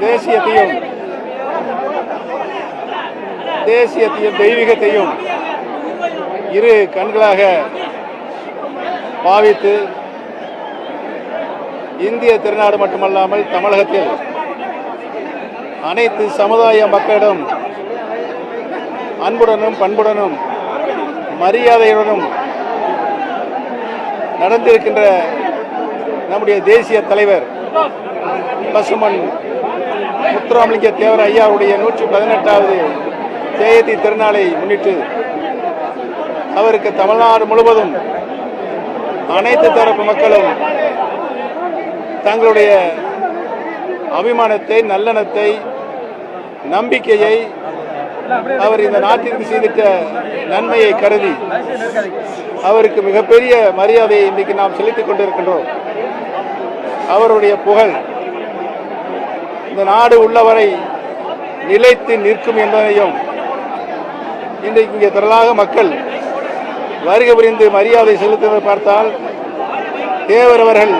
தேசியத்தையும் தேசியத்தையும் தெய்வீகத்தையும் இரு கண்களாக பாவித்து இந்திய திருநாடு மட்டுமல்லாமல் தமிழகத்தில் அனைத்து சமுதாய மக்களிடம் அன்புடனும் பண்புடனும் மரியாதையுடனும் நடந்திருக்கின்ற நம்முடைய தேசிய தலைவர் பசுமன் முத்துராமலிங்க தேவர் ஐயாவுடைய நூற்றி பதினெட்டாவது ஜெயந்தி திருநாளை முன்னிட்டு அவருக்கு தமிழ்நாடு முழுவதும் அனைத்து தரப்பு மக்களும் தங்களுடைய அபிமானத்தை நல்லெண்ணத்தை நம்பிக்கையை அவர் இந்த நாட்டிற்கு செய்திட்ட நன்மையை கருதி அவருக்கு மிகப்பெரிய மரியாதையை இன்றைக்கு நாம் செலுத்திக் கொண்டிருக்கின்றோம். அவருடைய புகழ் இந்த நாடு உள்ளவரை நிலைத்து நிற்கும் என்பதையும் இன்றைக்கு இங்கே திரளாக மக்கள் வருகை புரிந்து மரியாதை செலுத்துவதை பார்த்தால் தேவர் அவர்கள்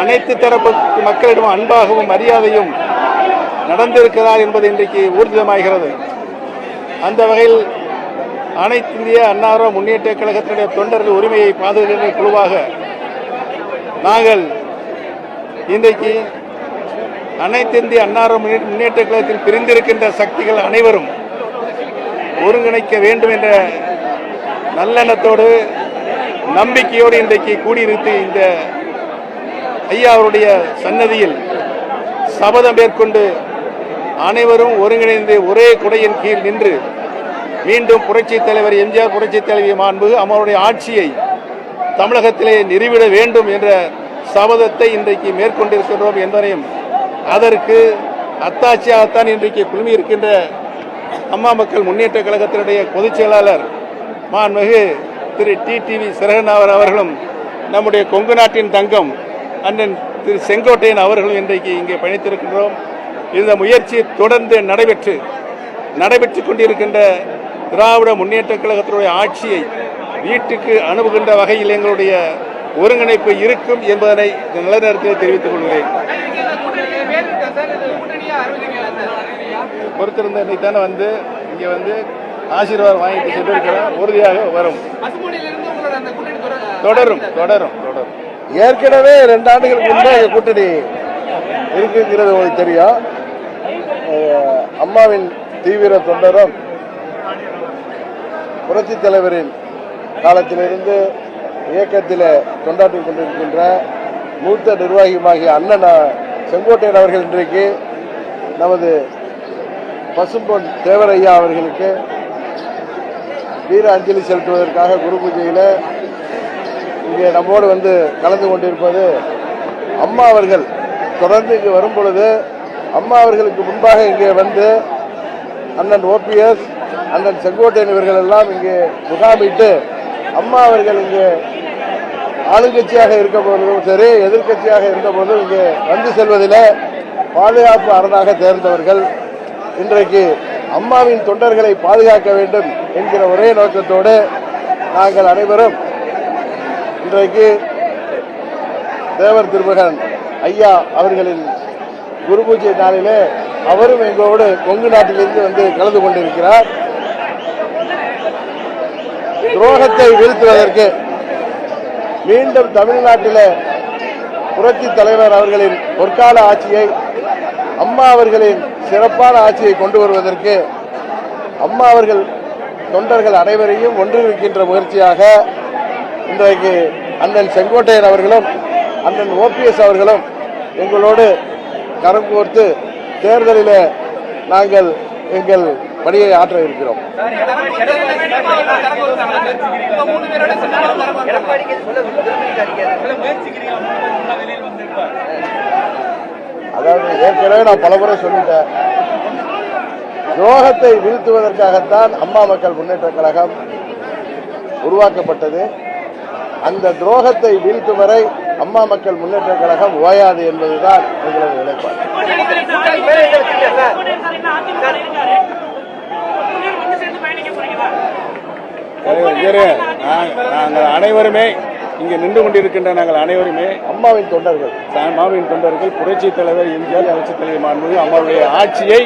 அனைத்து தரப்பு மக்களிடம் அன்பாகவும் மரியாதையும் நடந்திருக்கிறார் என்பது இன்றைக்கு ஊர்ஜிதமாகிறது. அந்த வகையில் அனைத்து இந்திய அன்னார முன்னேற்ற கழகத்தினுடைய தொண்டர்கள் உரிமையை பாதுகாக்கின்ற குழுவாக நாங்கள் இன்றைக்கு அனைத்து இந்திய அன்னார முன்னேற்ற கழகத்தில் பிரிந்திருக்கின்ற சக்திகள் அனைவரும் ஒருங்கிணைக்க வேண்டும் என்ற நல்லெண்ணத்தோடு நம்பிக்கையோடு இன்றைக்கு கூடியிருந்து இந்த ஐயா அவருடைய சன்னதியில் சபதம் மேற்கொண்டு அனைவரும் ஒருங்கிணைந்து ஒரே குடையின் கீழ் நின்று மீண்டும் புரட்சி தலைவர் எம்ஜிஆர் புரட்சி தலைவி மாண்பு அவருடைய ஆட்சியை தமிழகத்திலே நிறுவிட வேண்டும் என்ற சபதத்தை இன்றைக்கு மேற்கொண்டிருக்கின்றோம் என்பதையும் அதற்கு அத்தாட்சியாகத்தான் இன்றைக்கு குழுமி இருக்கின்ற அம்மா மக்கள் முன்னேற்ற கழகத்தினுடைய பொதுச் செயலாளர் மாண்புமிகு திரு டிடிவி சிறகனாவர் அவர்களும் நம்முடைய கொங்கு நாட்டின் தங்கம் அண்ணன் திரு செங்கோட்டையன் அவர்களும் இன்றைக்கு இங்கே பயணித்திருக்கின்றோம். இந்த முயற்சி தொடர்ந்து நடைபெற்று நடைபெற்று கொண்டிருக்கின்ற திராவிட முன்னேற்ற கழகத்தினுடைய ஆட்சியை வீட்டுக்கு அனுப்புகின்ற வகையில் எங்களுடைய ஒருங்கிணைப்பு இருக்கும் என்பதனை இந்த நிலநேரத்தில் தெரிவித்துக் கொள்கிறேன். பொறுத்திருந்த இன்னைக்கு தானே வந்து இங்கே வந்து ஆசீர்வாதம் வாங்கிட்டு சென்றிருக்கிறோம் உறுதியாக வரும். தொடரும் தொடரும் தொடரும். ஏற்கனவே ரெண்டு ஆண்டுகளுக்கு முன்பே கூட்டணி இருக்குங்கிறது உங்களுக்கு தெரியும். அம்மாவின் தீவிர தொண்டரும் புரட்சி தலைவரின் காலத்திலிருந்து இயக்கத்தில் தொண்டாற்றிக் கொண்டிருக்கின்ற மூத்த நிர்வாகியுமாகிய அண்ணன் செங்கோட்டையன் அவர்கள் இன்றைக்கு நமது பசும்பொன் தேவரையா அவர்களுக்கு வீர அஞ்சலி செலுத்துவதற்காக குரு பூஜையில் இங்கே நம்மோடு வந்து கலந்து கொண்டிருப்பது அம்மா அவர்கள். தொடர்ந்து இங்கே வரும் பொழுது அம்மா அவர்களுக்கு முன்பாக இங்கே வந்து அண்ணன் ஓபிஎஸ் அண்ணன் செங்கோட்டையன் இவர்கள் எல்லாம் இங்கே முகாமிட்டு அம்மா அவர்கள் இங்கே ஆளுங்கட்சியாக இருக்க போதும் சரி எதிர்க்கட்சியாக இருந்த போதும் இங்கே வந்து செல்வதில் பாதுகாப்பு அரணாக தேர்ந்தவர்கள் இன்றைக்கு அம்மாவின் தொண்டர்களை பாதுகாக்க வேண்டும் என்கிற ஒரே நோக்கத்தோடு நாங்கள் அனைவரும் இன்றைக்கு தேவர் திருமகன் ஐயா அவர்களின் குரு பூஜை நாளிலே அவரும் எங்களோடு கொங்கு நாட்டிலிருந்து வந்து கலந்து கொண்டிருக்கிறார். துரோகத்தை வீழ்த்துவதற்கு மீண்டும் தமிழ்நாட்டில் புரட்சி தலைவர் அவர்களின் பொற்கால ஆட்சியை அம்மா அவர்களின் சிறப்பான ஆட்சியை கொண்டு வருவதற்கு அம்மா அவர்கள் தொண்டர்கள் அனைவரையும் ஒன்றிருக்கின்ற முயற்சியாக இன்றைக்கு அண்ணன் செங்கோட்டையன் அவர்களும் அண்ணன் ஓபிஎஸ் அவர்களும் எங்களோடு கரம் கோர்த்து தேர்தலில் நாங்கள் எங்கள் பணியை ஆற்ற இருக்கிறோம். அதாவது ஏற்கனவே நான் பலமுறை சொல்லிட்டேன். துரோகத்தை வீழ்த்துவதற்காகத்தான் அம்மா மக்கள் முன்னேற்ற கழகம் உருவாக்கப்பட்டது. அந்த துரோகத்தை வீழ்த்தும் வரை அம்மா மக்கள் முன்னேற்ற கழகம் ஓயாது என்பதுதான் எங்களது நிலைப்பாடு. நாங்கள் அனைவருமே இங்கே நின்று கொண்டிருக்கின்ற நாங்கள் அனைவருமே அம்மாவின் தொண்டர்கள். தான் மாவின் தொண்டர்கள் புரட்சி தலைவர் எம்ஜிஆர் புரட்சி தலைவர் மாண்புமிகு அம்மாவுடைய ஆட்சியை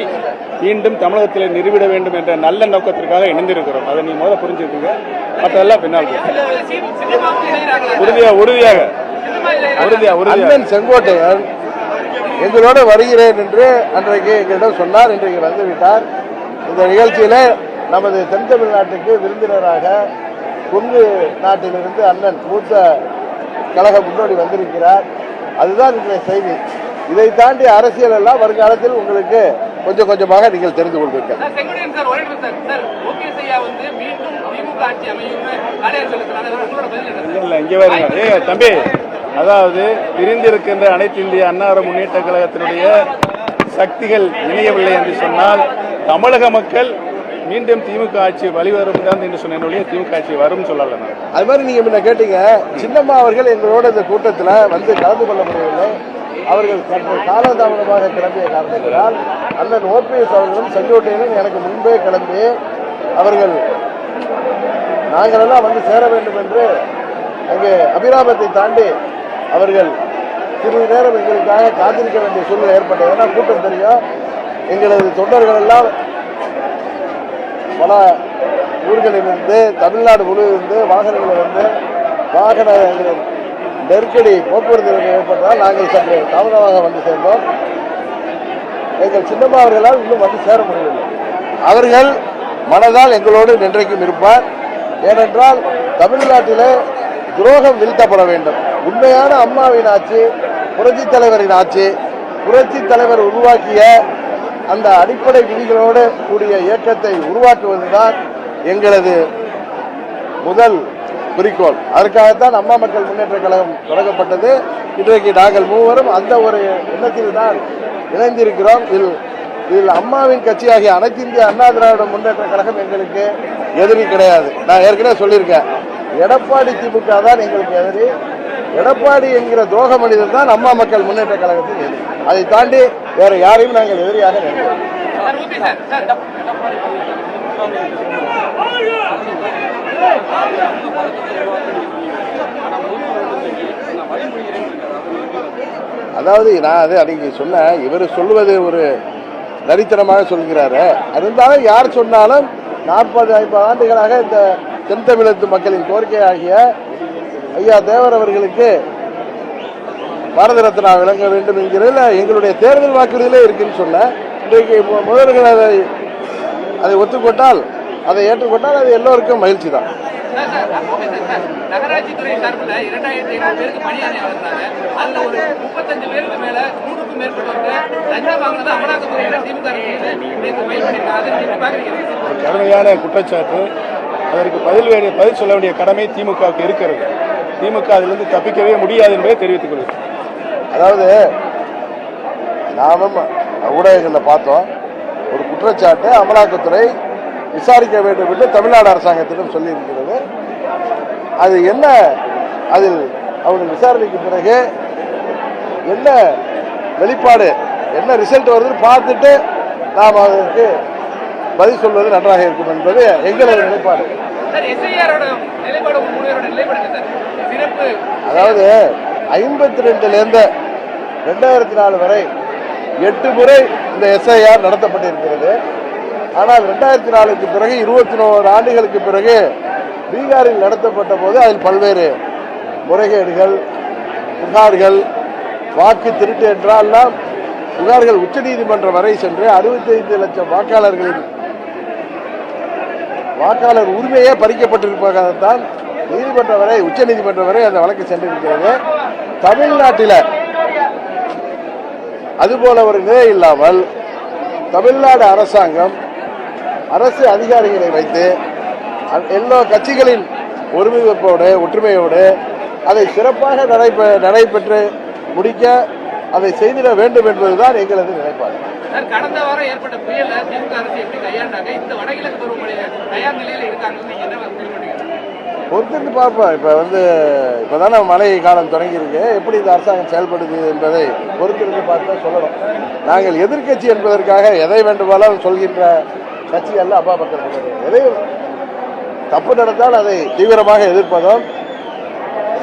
மீண்டும் தமிழகத்தில் நிறுவிட வேண்டும் என்ற நல்ல நோக்கத்திற்காக இணைந்திருக்கிறோம். அதை நீங்க முதல்ல புரிஞ்சுக்கோங்க. மற்றதெல்லாம் பின்னால் உறுதியாக. உறுதியா உறுதியா அண்ணன் செங்கோட்டையன் எங்களோட வருகிறேன் என்று அன்றைக்கு எங்களிடம் சொன்னார் இன்றைக்கு வந்துவிட்டார். இந்த நிகழ்ச்சியில நமது தென் தமிழ்நாட்டுக்கு விருந்தினராக கொங்கு நாட்டிலிருந்து அண்ணன் மூத்த கழக முன்னோடி வந்திருக்கிறார். அதுதான் இன்றைய செய்தி. இதை தாண்டி அரசியல் எல்லாம் வருங்காலத்தில் உங்களுக்கு கொஞ்சம் கொஞ்சமாக நீங்கள் தெரிந்து கொள்வீர்கள். தம்பி அதாவது பிரிந்திருக்கின்ற அனைத்து இந்திய அன்னார முன்னேற்ற கழகத்தினுடைய சக்திகள் இணையவில்லை என்று சொன்னால் தமிழக மக்கள் மீண்டும் திமுக ஆட்சி வழிவரும் தான் என்று சொன்ன ஒழிய திமுக ஆட்சி வரும் சொல்லல நான். அது மாதிரி நீங்க முன்ன கேட்டீங்க சின்னம்மா அவர்கள் எங்களோட இந்த கூட்டத்தில் வந்து கலந்து கொள்ள முடியவில்லை. அவர்கள் சற்று காலதாமதமாக கிளம்பிய காரணத்தினால் அண்ணன் ஓபிஎஸ் அவர்களும் செங்கோட்டையனும் எனக்கு முன்பே கிளம்பி அவர்கள் நாங்கள் எல்லாம் வந்து சேர வேண்டும் என்று அங்கே அபிராமத்தை தாண்டி அவர்கள் சிறிது நேரம் எங்களுக்காக காத்திருக்க வேண்டிய சூழ்நிலை ஏற்பட்டது. ஏன்னா கூட்டம் தெரியும். எங்களது தொண்டர்கள் எல்லாம் பல ஊர்களிலிருந்து தமிழ்நாடு முழுவதிலிருந்து வாகனங்களிலிருந்து வாகன நெருக்கடி போக்குவரத்து ஏற்பட்டால் ஏற்பட்டதால் நாங்கள் சற்று தாமதமாக வந்து சேர்ந்தோம். எங்கள் சின்னம்மா அவர்களால் இன்னும் வந்து சேர முடியவில்லை. அவர்கள் மனதால் எங்களோடு நின்றைக்கும் இருப்பார். ஏனென்றால் தமிழ்நாட்டிலே துரோகம் வீழ்த்தப்பட வேண்டும். உண்மையான அம்மாவின் ஆட்சி புரட்சி தலைவரின் ஆட்சி புரட்சி தலைவர் உருவாக்கிய அந்த அடிப்படை விதிகளோடு கூடிய இயக்கத்தை உருவாக்குவதுதான் எங்களது முதல் குறிக்கோள். அதற்காகத்தான் அம்மா மக்கள் முன்னேற்ற கழகம் தொடங்கப்பட்டது. இன்றைக்கு நாங்கள் மூவரும் அந்த ஒரு எண்ணத்தில் தான் இணைந்திருக்கிறோம். இதில் இதில் அம்மாவின் கட்சியாகிய அனைத்து இந்திய அண்ணா திராவிட முன்னேற்ற கழகம் எங்களுக்கு எதிரி கிடையாது. நான் ஏற்கனவே சொல்லியிருக்கேன். எடப்பாடி திமுக தான் எங்களுக்கு எதிரி. எடப்பாடி என்கிற துரோக மனிதர் தான் அம்மா மக்கள் முன்னேற்ற கழகத்தின் எதிரி. அதை தாண்டி வேற யாரையும் நாங்கள் எதிரியாக அதாவது நான் அது அன்னைக்கு சொன்னேன் இவர் சொல்லுவது ஒரு தரித்திரமாக சொல்கிறாரு. இருந்தாலும் யார் சொன்னாலும் நாற்பது ஐம்பது ஆண்டுகளாக இந்த தென் தமிழத்து மக்களின் கோரிக்கையாகிய ஐயா தேவர் அவர்களுக்கு பாரத ரத்னா விளங்க வேண்டும் என்கிறதுல எங்களுடைய தேர்தல் வாக்குறுதியிலே இருக்குன்னு சொன்னேன் இன்றைக்கு முதல்வர்கள் அதை அதை ஒத்துக்கொண்டால் அதை ஏற்றுக்கொண்டால் அது எல்லோருக்கும் மகிழ்ச்சி தான் sir sir okay sir sir நகராட்சி துறை சார்பில் இரண்டாயிரத்தி ஐநூறு பேருக்கு பணியாணை வழங்குறாங்க அதுல ஒரு முப்பத்தஞ்சு பேருக்கு மேல நூறுக்கும் மேற்பட்டவங்க லஞ்சம் வாங்கினது அமலாக்கத்துறையில திமுக அரசு நேற்று ஃபைல் பண்ணிருக்காங்க அதை நீங்க எப்படி பாக்குறீங்க ஒரு கடுமையான குற்றச்சாட்டு. அதற்கு பதில் வேண்டிய பதில் சொல்ல வேண்டிய கடமை திமுகவுக்கு இருக்கிறது. திமுக அதிலிருந்து தப்பிக்கவே முடியாது என்பதை தெரிவித்துக் கொள்கிறேன். அதாவது நாமும் ஊடகங்களில் பார்த்தோம். ஒரு குற்றச்சாட்டு அமலாக்கத்துறை விசாரிக்க வேண்டும் என்று தமிழ்நாடு அரசாங்கத்திடம் சொல்லியிருக்கிறது. அது என்ன? அதில் அவர்கள் விசாரணைக்கு பிறகு என்ன வெளிப்பாடு என்ன ரிசல்ட் வருதுன்னு பார்த்துட்டு நாம் அதற்கு பதில் சொல்வது நன்றாக இருக்கும் என்பது எங்களது நிலைப்பாடு. அதாவது ஐம்பத்தி ரெண்டுலேருந்து ரெண்டாயிரத்தி நாலு வரை எட்டு முறை இந்த எஸ்ஐஆர் நடத்தப்பட்டிருக்கிறது. ஆனால் ரெண்டாயிரத்தி நாலுக்கு பிறகு இருபத்தி நோரு ஆண்டுகளுக்கு பிறகு பீகாரில் நடத்தப்பட்ட போது அதில் பல்வேறு முறைகேடுகள் புகார்கள் வாக்கு திருட்டு என்றால்லாம் புகார்கள் உச்சநீதிமன்றம் வரை சென்று அறுபத்தைந்து லட்சம் வாக்காளர்களின் வாக்காளர் உரிமையே பறிக்கப்பட்டிருப்பதாகத்தான் நீதிமன்றம் வரை உச்ச நீதிமன்றம் வரை அந்த வழக்கு சென்றிருக்கிறது. தமிழ்நாட்டில் அதுபோல ஒரு நிலை இல்லாமல் தமிழ்நாடு அரசாங்கம் அரசு அதிகாரிகளை வைத்து எல்லா கட்சிகளின் ஒருமிதப்போடு ஒற்றுமையோடு அதை சிறப்பாக நடைபெ நடைபெற்று முடிக்க அதை செய்திட வேண்டும் என்பதுதான் எங்களது நிலைப்பாடு. கடந்த வாரம் ஏற்பட்ட புயல திமுக அரசு எப்படி கையாண்டாங்க? இந்த வடகிழக்கு பருவமழை தயார் நிலையில் இருக்காங்க பொறுத்திருந்து பார்ப்போம். இப்போ வந்து இப்போ தானே மழை காலம் தொடங்கியிருக்கு. எப்படி இந்த அரசாங்கம் செயல்படுது என்பதை பொறுத்திருந்து பார்த்து தான் சொல்லணும். நாங்கள் எதிர்க்கட்சி என்பதற்காக எதை வேண்டுமானாலும் சொல்கின்ற கட்சி அல்ல அப்பா பக்கத்தில் எதை தப்பு நடந்தால் அதை தீவிரமாக எதிர்ப்பதும்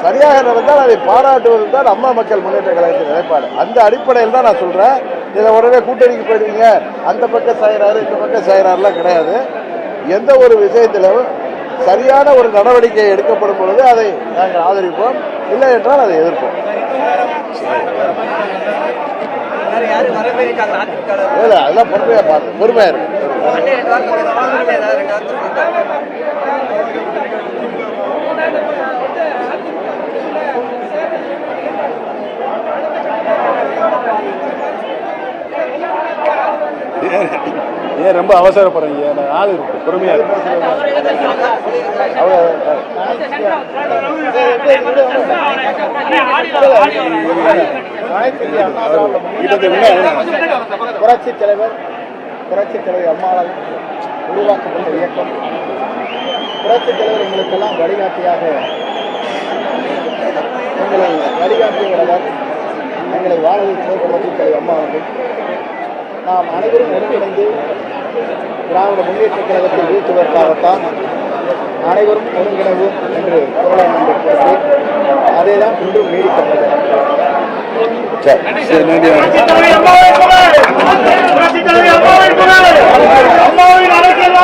சரியாக நடந்தால் அதை பாராட்டுவது தான் அம்மா மக்கள் முன்னேற்ற கழகத்தின் நிலைப்பாடு. அந்த அடிப்படையில் தான் நான் சொல்கிறேன் இதை உடனே கூட்டணிக்கு போயிடுவீங்க. அந்த பக்கம் சாயிறாரு இந்த பக்கம் சாயிறாருலாம் கிடையாது. எந்த ஒரு விஷயத்திலும் சரியான ஒரு நடவடிக்கை எடுக்கப்படும் பொழுது அதை நாங்கள் ஆதரிப்போம். இல்லை என்றால் அதை எதிர்ப்போம். வேற யாரு இல்லை அதெல்லாம் பொறுமையா பார்த்து பொறுமையா இருக்கு ஏன் ரொம்ப அவசரப்படுறீங்க? ஆள் இருக்கு பொறுமையா இருக்கு. புரட்சி தலைவர் புரட்சி தலைவர் அம்மாவால் உருவாக்கப்பட்ட இயக்கம். புரட்சி தலைவர் எங்களுக்கெல்லாம் வழிகாட்டியாக எங்களை வழிகாட்டியவர் எங்களை வாழ புரட்சி தலைவர் அம்மா அவர்கள். நாம் அனைவரும் ஒருங்கிணைந்து திராவிட முன்னேற்ற கழகத்தை வீழ்த்துவதற்காகத்தான் அனைவரும் ஒருங்கிணைவோம் என்று குரலை நம்பி பேசி அதை தான் இன்றும் நீடிக்கிறது அம்மாவின் அரசியல்